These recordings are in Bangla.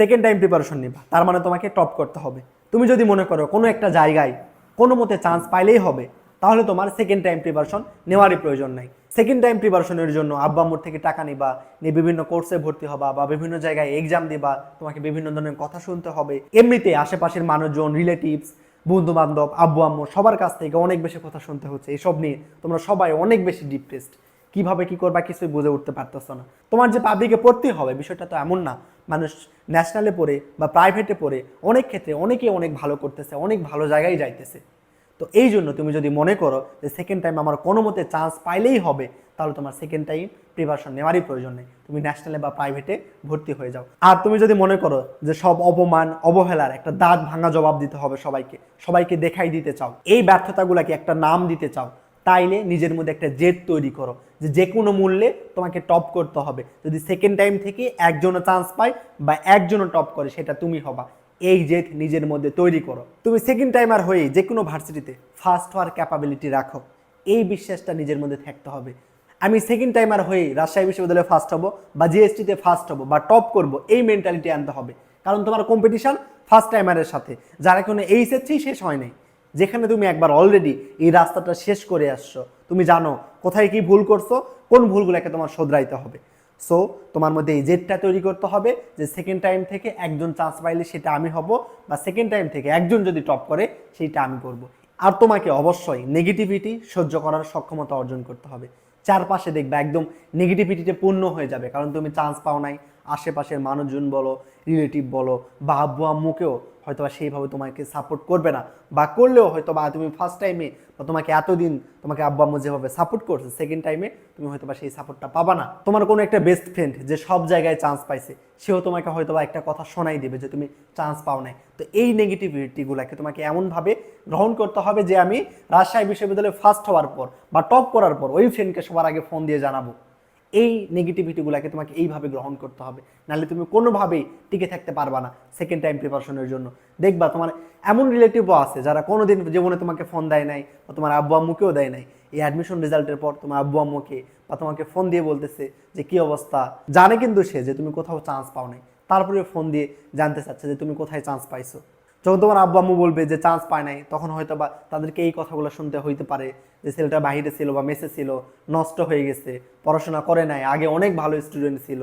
সেকেন্ড টাইম প্রিপারেশন নিবা। তার মানে তোমাকে টপ করতে হবে। তুমি যদি মনে করো কোনো একটা জায়গায় কোনো মতে চান্স পাইলেই হবে, তাহলে তোমার সেকেন্ড টাইম প্রিপারেশন নেওয়ারই প্রয়োজন নাই। সেকেন্ড টাইম প্রিপারেশনের জন্য আব্বা আম্মুর থেকে টাকা নিবা, নিয়ে বিভিন্ন কোর্সে ভর্তি হবা বা বিভিন্ন জায়গায় এক্সাম দিবা, তোমাকে বিভিন্ন ধরনের কথা শুনতে হবে। এমনিতে আশেপাশের মানুষজন রিলেটিভস বন্ধু বান্ধব আব্বু আম্মু সবার কাছ থেকে অনেক বেশি কথা শুনতে হচ্ছে। এসব নিয়ে তোমরা সবাই অনেক বেশি ডিপ্রেসড কীভাবে কি করবা, কিছুই বুঝে উঠতে পারতেছো না। তোমার যে পাবলিকে পড়তে হবে, বিষয়টা তো এমন না। মানুষ ন্যাশনালে পড়ে বা প্রাইভেটে পড়ে, অনেক ক্ষেত্রে অনেকে অনেক ভালো করতেছে, অনেক ভালো জায়গায় যাইতেছে। তো এই জন্য তুমি যদি মনে করো যে সেকেন্ড টাইম আমার কোনো মতে চান্স পাইলেই হবে, তাহলে তোমার সেকেন্ড টাইম প্রিপারেশন নেওয়ারই প্রয়োজন নেই। তুমি ন্যাশনালে বা প্রাইভেটে ভর্তি হয়ে যাও। আর তুমি যদি মনে করো যে সব অপমান, অবহেলার একটা দাঁত ভাঙা জবাব দিতে হবে সবাইকে সবাইকে দেখাই দিতে চাও, এই ব্যর্থতাগুলোকে একটা নাম দিতে চাও, তাইলে নিজের মধ্যে একটা জেদ তৈরি করো। যে যে কোনো মূল্যে তোমাকে টপ করতে হবে। যদি সেকেন্ড টাইম থেকে একজনও চান্স পায় বা একজনও টপ করে, সেটা তুমি হবা। এই জেদ নিজের মধ্যে তৈরি করো। তুমি সেকেন্ড টাইমার হয়ে যে কোনো ভার্সিটিতে ফার্স্ট হওয়ার ক্যাপাবিলিটি রাখো। এই বিশ্বাসটা নিজের মধ্যে থাকতে হবে। আমি সেকেন্ড টাইমার হয়ে রাজশাহী বিশ্ববিদ্যালয়ে ফার্স্ট হব বা জিএসটিতে ফার্স্ট হব বা টপ করব, এই মেন্টালিটি আনতে হবে। কারণ তোমার কম্পিটিশন ফার্স্ট টাইমারের সাথে। যারা কোনো এইচএসসি শেষ হয় নাই। যেখানে তুমি একবার অলরেডি এই রাস্তাটা শেষ করে আসছো। তুমি জানো কোথায় কি ভুল করছ, কোন ভুলগুলোকে তোমার শোধরাইতে হবে। সো তোমার মধ্যে এই জেদটা তৈরি করতে হবে যে সেকেন্ড টাইম থেকে একজন চান্স পাইলে সেটা আমি হব বা সেকেন্ড টাইম থেকে একজন যদি টপ করে, সেইটা আমি করব। আর তোমাকে অবশ্যই নেগেটিভিটি সহ্য করার সক্ষমতা অর্জন করতে হবে। চারপাশে দেখবে একদম নেগেটিভিটিতে পূর্ণ হয়ে যাবে, কারণ তুমি চান্স পাও নাই। আশেপাশের মানুষজন বলো রিলেটিভ বলো বা আব্বু আম্মুকেও হয়তো বা সেইভাবে তোমাকে সাপোর্ট করবে না বা করলেও হয়তো বা তুমি ফার্স্ট টাইমে বা তোমাকে এতদিন তোমাকে আব্বু আম্মু যেভাবে সাপোর্ট করছে সেকেন্ড টাইমে তুমি হয়তো বা সেই সাপোর্টটা পাবা না। তোমার কোনো একটা বেস্ট ফ্রেন্ড যে সব জায়গায় চান্স পাইছে, সেও তোমাকে হয়তো বা একটা কথা শোনাই দেবে যে তুমি চান্স পাও নাই। তো এই নেগেটিভিটিগুলোকে তোমাকে এমনভাবে গ্রহণ করতে হবে যে আমি রাজশাহী বিশ্ববিদ্যালয়ে ফার্স্ট হওয়ার পর বা টপ করার পর ওই ফ্রেন্ডকে সবার আগে ফোন দিয়ে জানাব। এই নেগেটিভিটিগুলোকে তোমাকে এইভাবে গ্রহণ করতে হবে। নাহলে তুমি কোনোভাবেই টিকে থাকতে পারবা না সেকেন্ড টাইম প্রিপারেশনের জন্য। দেখবা তোমার এমন রিলেটিভও আছে যারা কোনোদিন জীবনে তোমাকে ফোন দেয় নাই বা তোমার আব্বু আম্মুকেও দেয় নাই। এই অ্যাডমিশন রেজাল্টের পর তোমার আব্বু আম্মুকে বা তোমাকে ফোন দিয়ে বলতেছে যে, কি অবস্থা? জানে কিন্তু সে যে, তুমি কোথাও চান্স পাও নাই তারপরে ফোন দিয়ে জানতে চাচ্ছে যে, তুমি কোথায় চান্স পাইছো? যখন তোমার আব্বু আম্মু বলবে যে চান্স পায় নাই, তখন হয়তো বা তাদেরকে এই কথাগুলো শুনতে হইতে পারে যে ছেলেটা বাহিরে ছিল বা মেসে ছিল, নষ্ট হয়ে গেছে, পড়াশোনা করে নাই, আগে অনেক ভালো স্টুডেন্ট ছিল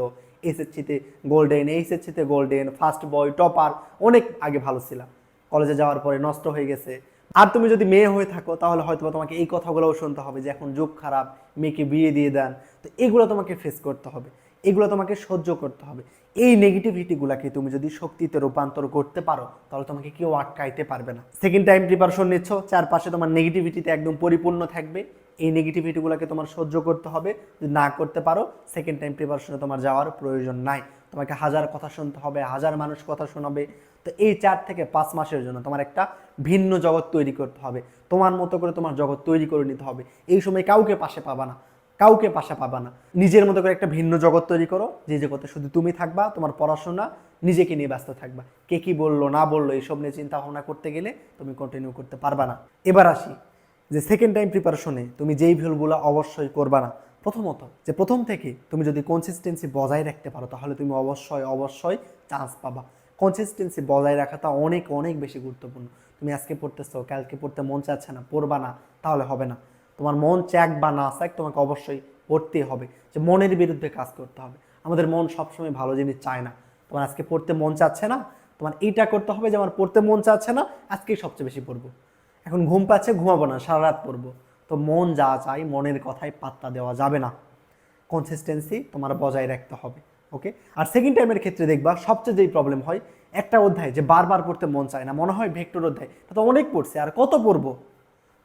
এসএসসিতে গোল্ডেন এইচএসসিতে গোল্ডেন ফার্স্ট বয় টপার অনেক আগে ভালো ছিলাম। কলেজে যাওয়ার পরে নষ্ট হয়ে গেছে। আর তুমি যদি মেয়ে হয়ে থাকো, তাহলে হয়তো তোমাকে এই কথাগুলোও শুনতে হবে যে এখন যুগ খারাপ, মেয়েকে বিয়ে দিয়ে দেন, তো এগুলো তোমাকে ফেস করতে হবে। এগুলো তোমাকে সহ্য করতে হবে। এই নেগেটিভিটিগুলোকে তুমি যদি শক্তিতে রূপান্তর করতে পারো, তাহলে তোমাকে কেউ আটকাইতে পারবে না। সেকেন্ড টাইম প্রিপারেশন নিচ্ছ, চারপাশে তোমার নেগেটিভিটিতে একদম পরিপূর্ণ থাকবে। এই নেগেটিভিটিগুলোকে তোমার সহ্য করতে হবে, যদি না করতে পারো সেকেন্ড টাইম প্রিপারেশনে তোমার যাওয়ার প্রয়োজন নাই। তোমাকে হাজার কথা শুনতে হবে, হাজার মানুষ কথা শোনাবে। তো এই চার থেকে পাঁচ মাসের জন্য তোমার একটা ভিন্ন জগৎ তৈরি করতে হবে। তোমার মতো করে তোমার জগৎ তৈরি করে নিতে হবে। এই সময় কাউকে পাশে পাবা না। কাউকে পাশা পাবা না। নিজের মতো করে একটা ভিন্ন জগৎ তৈরি করো। যে জগতে শুধু তুমি থাকবা, তোমার পড়াশোনা, নিজেকে নিয়ে ব্যস্ত থাকবা। কে কি বলল, না বলল এইসব নিয়ে চিন্তা ভাবনা করতে গেলে তুমি কন্টিনিউ করতে পারবা না। এবার আসি, যে সেকেন্ড টাইম প্রিপারেশনে তুমি যেই ভুলগুলো অবশ্যই করবা না। প্রথমত, যে প্রথম থেকে তুমি যদি কনসিস্টেন্সি বজায় রাখতে পারো, তাহলে তুমি অবশ্যই অবশ্যই চান্স পাবা। কনসিস্টেন্সি বজায় রাখাটা অনেক অনেক বেশি গুরুত্বপূর্ণ। তুমি আজকে পড়তেছো, কালকে পড়তে মন চাচ্ছে না, পড়বা না, তাহলে হবে না। তোমার মন চাক বা না চাক তোমাকে অবশ্যই পড়তে হবে। যে মনের বিরুদ্ধে কাজ করতে হবে। আমাদের মন সবসময় ভালো জিনিস চায় না। তোমার আজকে পড়তে মন চাচ্ছে না, তোমার এইটা করতে হবে যে আমার পড়তে মন চাচ্ছে না, আজকেই সবচেয়ে বেশি পড়ব। এখন ঘুম পাচ্ছে, ঘুমাবো না সারা রাত পড়ব। তো মন যা চাই মনের কথায় পাত্তা দেওয়া যাবে না। কনসিস্টেন্সি তোমার বজায় রাখতে হবে ওকে আর সেকেন্ড টাইমের ক্ষেত্রে দেখবা, সবচেয়ে যেই প্রবলেম হয়, একটা অধ্যায় যে বারবার পড়তে মন চায় না, মনে হয় ভেক্টর অধ্যায় তো অনেক পড়ছে, আর কত পড়ব?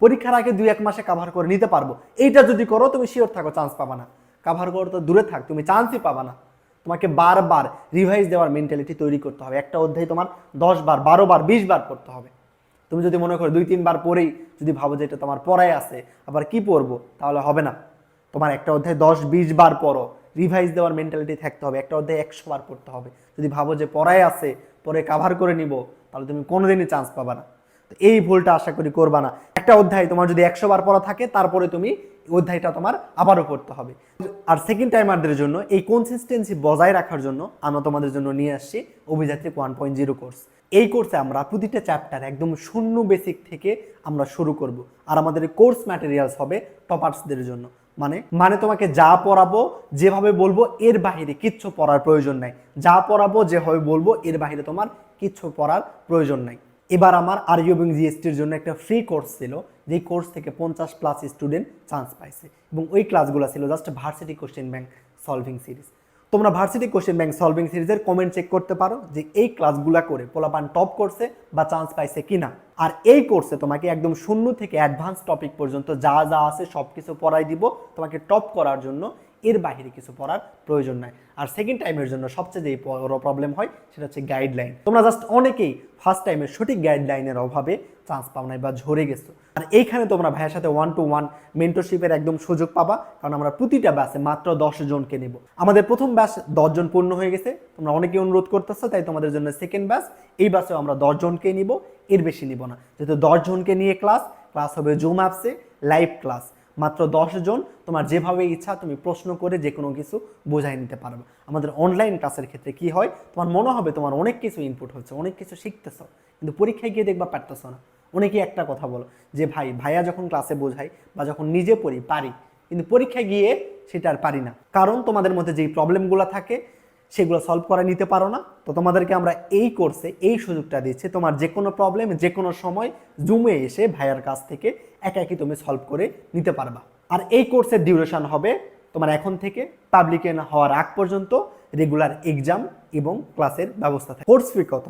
পরীক্ষার আগে দুই এক মাসে কাভার করে নিতে পারব। এইটা যদি করো, তুমি শিওর থাকো চান্স পাবা না। কাভার করো তো দূরে থাক, তুমি চান্সই পাবা না। তোমাকে বারবার রিভাইজ দেওয়ার মেন্টালিটি তৈরি করতে হবে। একটা অধ্যায় তোমার দশ বার, বারো বার, বিশ বার পড়তে হবে। তুমি যদি মনে করো দুই তিনবার পরেই যদি ভাবো যে এটা তোমার পড়ায় আছে, আবার কি পড়ব? তাহলে হবে না। তোমার একটা অধ্যায় দশ, বিশ বার পড়ো। রিভাইজ দেওয়ার মেন্টালিটি থাকতে হবে। একটা অধ্যায় একশো বার পড়তে হবে। যদি ভাবো যে পড়ায় আছে, পরে কাভার করে নিব, তাহলে তুমি কোনোদিনই চান্স পাবা না। তো এই ভুলটা আশা করি করবা না। একটা অধ্যায় তোমার যদি একশো বার পড়া থাকে, তারপরে তুমি অধ্যায়টা তোমার আবারও পড়তে হবে। আর সেকেন্ড টাইমারদের জন্য, এই কনসিস্টেন্সি বজায় রাখার জন্য আমরা তোমাদের জন্য নিয়ে আসছি অভিযাত্রিক ওয়ান পয়েন্ট জিরো কোর্স এই কোর্সে আমরা প্রতিটা চ্যাপ্টার একদম শূন্য বেসিক থেকে আমরা শুরু করব। আর আমাদের কোর্স ম্যাটেরিয়ালস হবে টপার্সদের জন্য। মানে মানে তোমাকে যা পড়াবো, যেভাবে বলব, এর বাইরে কিচ্ছু পড়ার প্রয়োজন নাই। যা পড়াবো, যেভাবে বলব, এর বাহিরে তোমার কিচ্ছু পড়ার প্রয়োজন নাই। এবার আমার আরইউ এবং জিএসটির জন্য একটা ফ্রি কোর্স ছিল, যেই কোর্স থেকে পঞ্চাশ প্লাস স্টুডেন্ট চান্স পাইছে। এবং ওই ক্লাসগুলো ছিল just varsity question bank solving series তোমরা ভার্সিটি কোশ্চেন ব্যাংক সলভিং সিরিজের কমেন্ট চেক করতে পারো যে এই ক্লাসগুলো করে পোলাপান টপ করছে বা চান্স পাইছে কিনা। আর এই কোর্সে তোমাকে একদম শূন্য থেকে অ্যাডভান্স টপিক পর্যন্ত যা যা আছে সব কিছু পড়াই দিব। তোমাকে টপ করার জন্য এর বাইরে কিছু পড়ার প্রয়োজন নাই। আর সেকেন্ড টাইমের জন্য সবচেয়ে যে বড় প্রবলেম হয়, সেটা হচ্ছে গাইডলাইন তোমরা জাস্ট অনেকেই ফার্স্ট টাইমের সঠিক গাইডলাইনের অভাবে চান্স পাও নাই বা ঝরে গেছো। আর এইখানে তোমরা ভাইয়ের সাথে ওয়ান টু ওয়ান মেন্টরশিপের একদম সুযোগ পাবা, কারণ আমরা প্রতিটা ব্যাচে মাত্র দশ জনকে নেব। আমাদের প্রথম ব্যাচ দশজন পূর্ণ হয়ে গেছে, তোমরা অনেকে অনুরোধ করতেছো, তাই তোমাদের জন্য সেকেন্ড ব্যাচ এই ব্যাচেও আমরা দশজনকে নিব, এর বেশি নিব না। যেহেতু দশজনকে নিয়ে ক্লাস ক্লাস হবে জুম অ্যাপসে লাইভ ক্লাস মাত্র জন তোমার যেভাবে ইচ্ছা তুমি প্রশ্ন করে যে কোনো কিছু বোঝাই নিতে পারবে। আমাদের অনলাইন ক্লাসের ক্ষেত্রে কি হয়? তোমার মনে হবে তোমার অনেক কিছু ইনপুট হচ্ছে, অনেক কিছু শিখতেছো, কিন্তু পরীক্ষায় গিয়ে দেখবা পারতেছো না। অনেকেই একটা কথা বলো যে, ভাই, ভাইয়া যখন ক্লাসে বোঝাই বা যখন নিজে পড়ি, পারি, কিন্তু পরীক্ষায় গিয়ে সেটা আর পারি না। কারণ তোমাদের মধ্যে যেই প্রবলেমগুলো থাকে সেগুলো সলভ করে নিতে পারো না। তো তোমাদেরকে আমরা এই কোর্সে এই সুযোগটা দিচ্ছি, তোমার যে কোনো প্রবলেম যে কোনো সময় জুমে এসে ভাইয়ার কাছ থেকে একা একই তুমি সলভ করে নিতে পারবা। আর এই কোর্সের ডিউরেশন হবে তোমার এখন থেকে পাবলিকে হওয়ার আগ পর্যন্ত রেগুলার এক্সাম এবং ক্লাসের ব্যবস্থা থাকে। কোর্স ফি কত?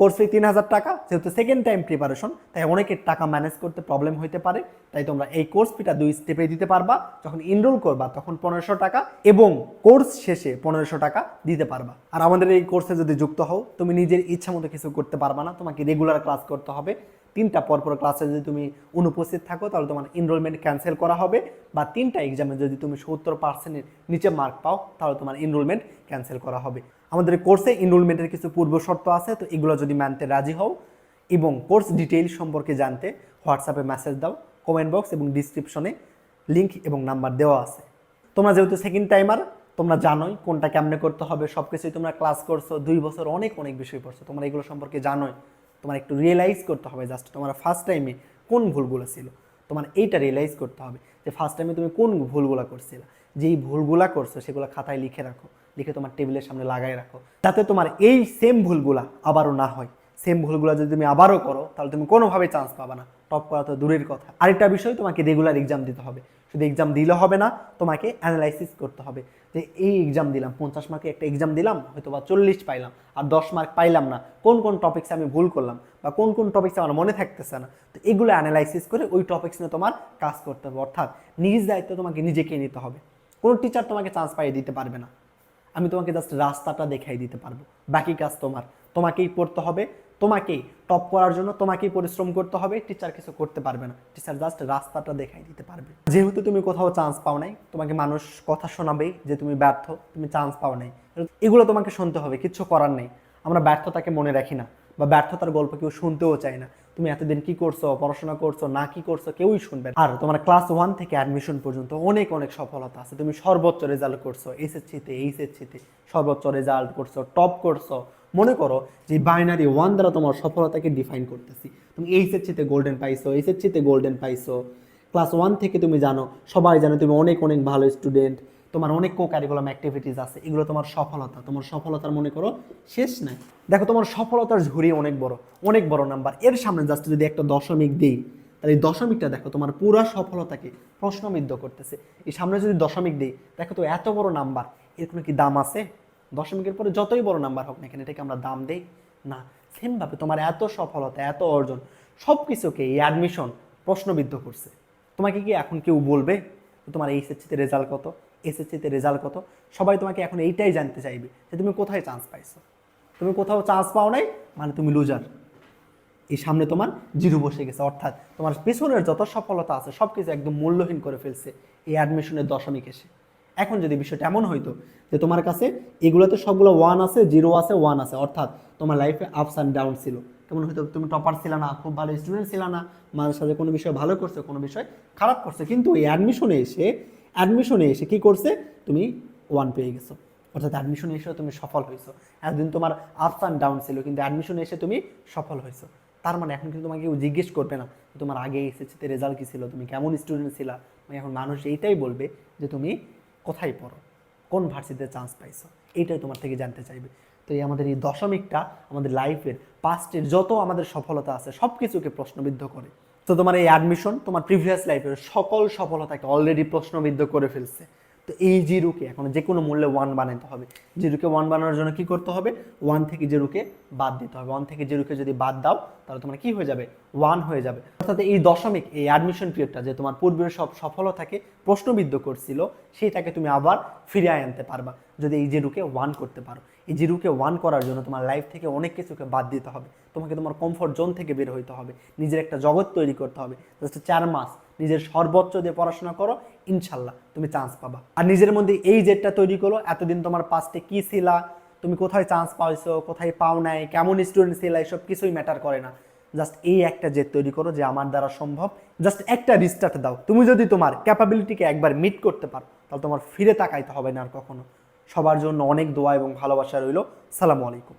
কোর্স তিন হাজার টাকা, যেহেতু সেকেন্ড টাইম প্রিপারেশন তাই অনেকের টাকা ম্যানেজ করতে প্রবলেম হইতে পারে। তাই তোমরা এই কোর্স ফিটা দুই স্টেপে দিতে পারবা। যখন ইনরোল করবা, তখন পনেরোশো টাকা এবং কোর্স শেষে পনেরোশো টাকা দিতে পারবা। আর আমাদের এই কোর্সে যদি যুক্ত হও, তুমি নিজের ইচ্ছা মতো কিছু করতে পারবা না। তোমাকে রেগুলার ক্লাস করতে হবে। তিনটা পরপর ক্লাসে যদি তুমি অনুপস্থিত থাকো, তাহলে তোমার এনরোলমেন্ট ক্যান্সেল করা হবে। বা তিনটা এক্সামে যদি তুমি সত্তর পার্সেন্টের নিচে মার্ক পাও, তাহলে তোমার এনরোলমেন্ট ক্যান্সেল করা হবে। আমাদের কোর্সে এনরোলমেন্টের কিছু পূর্ব শর্ত আছে, তো এগুলো যদি মানতে রাজি হও এবং কোর্স ডিটেইল সম্পর্কে জানতে হোয়াটসঅ্যাপে মেসেজ দাও কমেন্ট বক্স এবং ডিসক্রিপশনে লিঙ্ক এবং নাম্বার দেওয়া আছে। তোমরা যেহেতু সেকেন্ড টাইমার তোমরা জানোই কোনটা কেমনে করতে হবে সব কিছুই তোমরা ক্লাস করছ, দুই বছর অনেক অনেক বিষয় পড়ছো, তোমরা এগুলো সম্পর্কে জানোই। তোমার একটু রিয়েলাইজ করতে হবে জাস্ট তোমার ফার্স্ট টাইমে কোন ভুলগুলো ছিল। তোমার এইটা রিয়েলাইজ করতে হবে যে ফার্স্ট টাইমে তুমি কোন ভুলগুলো করছিলে। যেই ভুলগুলা করছ সেগুলো খাতায় লিখে রাখো। লিখে তোমার টেবিলের সামনে লাগাই রাখো। যাতে তোমার এই সেম ভুলগুলা আবারও না হয়। সেম ভুলগুলো যদি তুমি আবারও করো, তাহলে তুমি কোনোভাবে চান্স পাবে না। টপ করা তো দূরের কথা। আরেকটা বিষয়, তোমাকে রেগুলার এক্সাম দিতে হবে। শুধু এক্সাম দিলে হবে না, তোমাকে অ্যানালাইসিস করতে হবে। যে এই এক্সাম দিলাম, পঞ্চাশ মার্কে একটা এক্সাম দিলাম হয়তো বা চল্লিশ পাইলাম, আর দশ মার্ক পাইলাম না। কোন কোন টপিক্সে আমি ভুল করলাম, বা কোন কোন টপিক্সে আমার মনে থাকতেছে না, তো এগুলো অ্যানালাইসিস করে ওই টপিক্স নিয়ে তোমার কাজ করতে হবে। অর্থাৎ নিজ দায়িত্ব তোমাকে নিজেকে নিতে হবে। কোনো টিচার তোমাকে চান্স পাইয়ে দিতে পারবে না। আমি তোমাকে জাস্ট রাস্তাটা দেখাই দিতে পারব। বাকি কাজ তোমার। তোমাকেই পড়তে হবে। তোমাকেই টপ করার জন্য তোমাকেই পরিশ্রম করতে হবে টিচার কিছু করতে পারবে না। টিচার জাস্ট রাস্তাটা দেখাই দিতে পারবে। যেহেতু তুমি কোথাও চান্স পাও নাই, তোমাকে মানুষ কথা শোনাবেই যে তুমি ব্যর্থ, তুমি চান্স পাও নাই। এগুলো তোমাকে শুনতে হবে, কিচ্ছু করার নেই। আমরা ব্যর্থতাকে মনে রাখি না, বা ব্যর্থতার গল্প কেউ শুনতেও চায় না। তুমি এতদিন কি করছ, পড়াশোনা করছ, না কি করছ, কেউই শুনবে আর তোমার ক্লাস ওয়ান থেকে অ্যাডমিশন পর্যন্ত অনেক অনেক সফলতা আছে। তুমি সর্বোচ্চ রেজাল্ট করছ এসএসসিতে এইচএসসিতে সর্বোচ্চ রেজাল্ট করছ টপ করছ মনে করো যে বাইনারি ওয়ান দ্বারা তোমার সফলতাকে ডিফাইন করতেছি। তুমি এইচএসসিতে গোল্ডেন পাইছো এইচএসসিতে গোল্ডেন পাইছো। ক্লাস ওয়ান থেকে তুমি জানো, সবাই জানো তুমি অনেক অনেক ভালো স্টুডেন্ট তোমার অনেক কো কারিকুলাম অ্যাক্টিভিটিস আছে, এগুলো তোমার সফলতা। তোমার সফলতার মনে করো শেষ নাই। দেখো তোমার সফলতার ঝুড়ি অনেক বড় অনেক বড় নাম্বার এর সামনে জাস্ট যদি একটা দশমিক দিই, তাহলে এই দশমিকটা দেখো তোমার পুরো সফলতাকে প্রশ্নবিদ্ধ করতেছে। এই সামনে যদি দশমিক দিই, দেখো তো এত বড় নাম্বার এর কোনো কি দাম আছে? দশমিকের পরে যতই বড় নাম্বার হোক না কেন, এটাকে আমরা দাম দেই না। সেমভাবে তোমার এত সফলতা, এত অর্জন সব কিছুকে এই অ্যাডমিশন প্রশ্নবিদ্ধ করছে। তোমাকে কি এখন কেউ বলবে তোমার এইচএসসিতে রেজাল্ট কত? এসএসসিতে রেজাল্ট কত? সবাই তোমাকে এখন এইটাই জানতে চাইবে যে তুমি কোথায় চান্স পাইছো? তুমি কোথাও চান্স পাও নাই? মানে তুমি লুজার এই সামনে তোমার জিরো বসে গেছে, অর্থাৎ তোমার পেছনের যত সফলতা আছে সব কিছু একদম মূল্যহীন করে ফেলছে এই অ্যাডমিশনের দশমিক এসে। এখন যদি বিষয়টা এমন হইতো যে তোমার কাছে এগুলোতে সবগুলো ওয়ান আছে জিরো আছে ওয়ান আছে, অর্থাৎ তোমার লাইফে আপস অ্যান্ড ডাউন ছিল। কেমন হয়তো তুমি টপার ছিল না, খুব ভালো স্টুডেন্ট ছিল না, মাঝে সাথে কোনো বিষয় ভালো করছ, কোনো বিষয় খারাপ করছে, কিন্তু এই অ্যাডমিশনে এসে অ্যাডমিশনে এসে কি করছে? তুমি ওয়ান পেয়ে গেছো। অর্থাৎ অ্যাডমিশনে এসেও তুমি সফল হয়েছো এতদিন তোমার আপস অ্যান্ড ডাউন ছিল, কিন্তু অ্যাডমিশনে এসে তুমি সফল হয়েছো তার মানে এখন কিন্তু তোমাকে কেউ জিজ্ঞেস করবে না তোমার আগে এসেছে রেজাল্ট কী ছিল, তুমি কেমন স্টুডেন্ট ছিলা? মানে এখন মানুষ এইটাই বলবে যে তুমি কোথায় পড়ো? কোন ভার্সিটিতে চান্স পাইছো? এইটাই তোমার থেকে জানতে চাইবে। তো এই আমাদের এই দশমিকটা আমাদের লাইফের পাস্টের যত আমাদের সফলতা আছে সব কিছুকে প্রশ্নবিদ্ধ করে। তো তোমার এই অ্যাডমিশন তোমার প্রিভিয়াস লাইফের সকল সফলতাকে অলরেডি প্রশ্নবিদ্ধ করে ফেলছে। তো এই জিরোকে এখন যে কোনো মূল্যে ওয়ান বানাতে হবে। জিরোকে ওয়ান বানানোর জন্য কি করতে হবে? ওয়ান থেকে জিরোকে বাদ দিতে হবে। ওয়ান থেকে জিরোকে যদি বাদ দাও, তাহলে তোমার কি হয়ে যাবে? ওয়ান হয়ে যাবে। অর্থাৎ এই দশমিক, এই অ্যাডমিশন পিরিয়ডটা যে তোমার পূর্বের সব সফলতাকে প্রশ্নবিদ্ধ করছিল সেইটাকে তুমি আবার ফিরিয়ে আনতে পারবা যদি এই জিরোকে ওয়ান করতে পারো। এই জিরোকে ওয়ান করার জন্য তোমার লাইফ থেকে অনেক কিছুকে বাদ দিতে হবে। তোমাকে তোমার কমফোর্ট জোন থেকে বের হইতে হবে। নিজের একটা জগৎ তৈরি করতে হবে। জাস্ট চার মাস নিজের সর্বোচ্চ দিয়ে পড়াশোনা করো, ইনশাল্লাহ তুমি চান্স পাবা। আর নিজের মধ্যে এই জেটটা তৈরি করো, এতদিন তোমার পাস্টে কি ছিলা, তুমি কোথায় চান্স পাইছো, কোথায় পাও নাই, কেমন স্টুডেন্ট ছিলা, এসব কিছুই ম্যাটার করে না। জাস্ট এই একটা জেট তৈরি করো যে আমার দ্বারা সম্ভব। জাস্ট একটা রিস্টার্ট দাও। তুমি যদি তোমার ক্যাপাবিলিটিকে একবার মিট করতে পারো, তাহলে তোমার ফিরে তাকাইতে হবে না আর কখনো। সবার জন্য অনেক দোয়া এবং ভালোবাসা রইল। সালামু আলাইকুম।